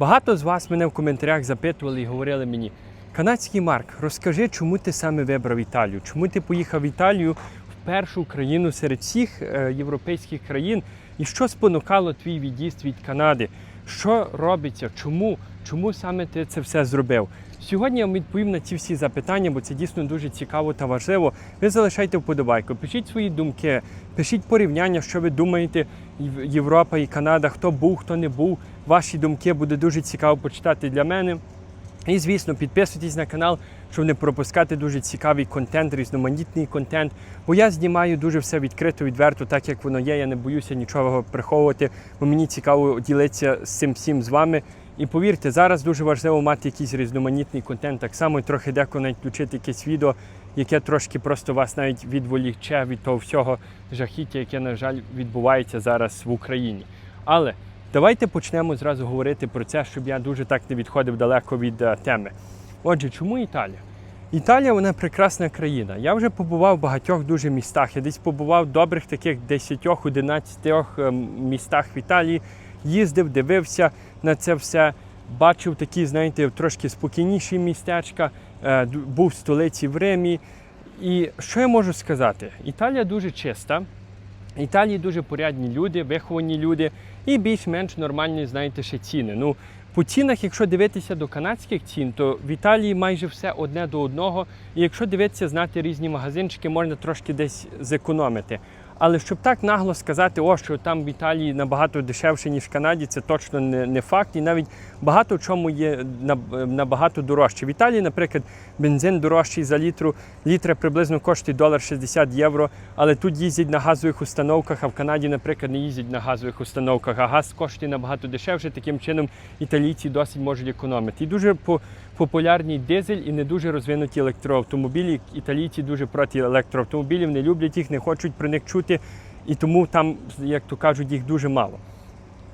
Багато з вас мене в коментарях запитували і говорили мені: канадський Марк, розкажи, чому ти саме вибрав Італію? Чому ти поїхав в Італію в першу країну серед всіх е, європейських країн? І що спонукало твій від'їзд від Канади? Що робиться? Чому? Чому саме ти це все зробив? Сьогодні я вам відповім на ці всі запитання, бо це дійсно дуже цікаво та важливо. Ви залишайте вподобайку, пишіть свої думки, пишіть порівняння, що ви думаєте, Єв- Європа і Канада, хто був, хто не був. Ваші думки буде дуже цікаво почитати для мене. І, звісно, підписуйтесь на канал, щоб не пропускати дуже цікавий контент, різноманітний контент. Бо я знімаю дуже все відкрито, відверто, так як воно є. Я не боюся нічого приховувати, бо мені цікаво ділитися з цим всім з вами. І повірте, зараз дуже важливо мати якийсь різноманітний контент. Так само трохи деколи навіть включити якесь відео, яке трошки просто вас навіть відволіче від того всього жахіття, яке, на жаль, відбувається зараз в Україні. Але давайте почнемо зразу говорити про це, щоб я дуже так не відходив далеко від е, теми. Отже, чому Італія? Італія вона прекрасна країна. Я вже побував в багатьох дуже містах. Я десь побував в добрих таких 10-11 ем, містах в Італії. Їздив, дивився на це все. Бачив такі, знаєте, трошки спокійніші містечка, е, був в столиці в Римі. І що я можу сказати? Італія дуже чиста. Італії дуже порядні люди, виховані люди і більш-менш нормальні, знаєте, ще ціни. Ну, по цінах, якщо дивитися до канадських цін, то в Італії майже все одне до одного. І якщо дивитися, знати різні магазинчики, можна трошки десь зекономити. Але щоб так нагло сказати, о, що там в Італії набагато дешевше, ніж в Канаді, це точно не, не факт. І навіть багато в чому є набагато дорожче. В Італії, наприклад, бензин дорожчий за літру, літра приблизно коштує долар 60 євро, але тут їздять на газових установках, а в Канаді, наприклад, не їздять на газових установках, а газ коштує набагато дешевше. Таким чином італійці досить можуть економити. І дуже по- популярний дизель і не дуже розвинуті електроавтомобілі. Італійці дуже проти електроавтомобілів, не люблять їх, не хочуть про них чути, і тому там, як то кажуть, їх дуже мало.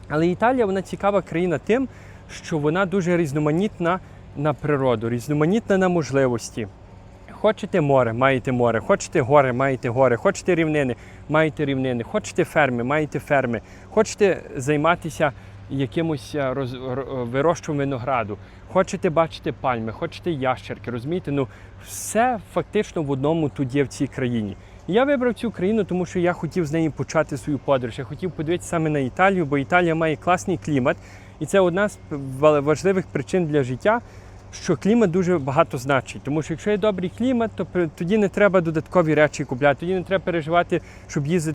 Але Італія вона цікава країна тим, що вона дуже різноманітна на природу, різноманітна на можливості. Хочете море, маєте море, хочете гори, маєте гори, хочете рівнини, маєте рівнини, хочете ферми, маєте ферми, хочете займатися якимось е, роз, вирощуванням винограду, хочете бачити пальми, хочете ящерки, розумієте? Ну все фактично в одному тут є в цій країні. Я вибрав цю країну, тому що я хотів з неї почати свою подорож. Я хотів подивитися саме на Італію, бо Італія має класний клімат, і це одна з важливих причин для життя що клімат дуже багато значить. Тому що якщо є добрий клімат, то тоді не треба додаткові речі купляти, тоді не треба переживати, щоб їздити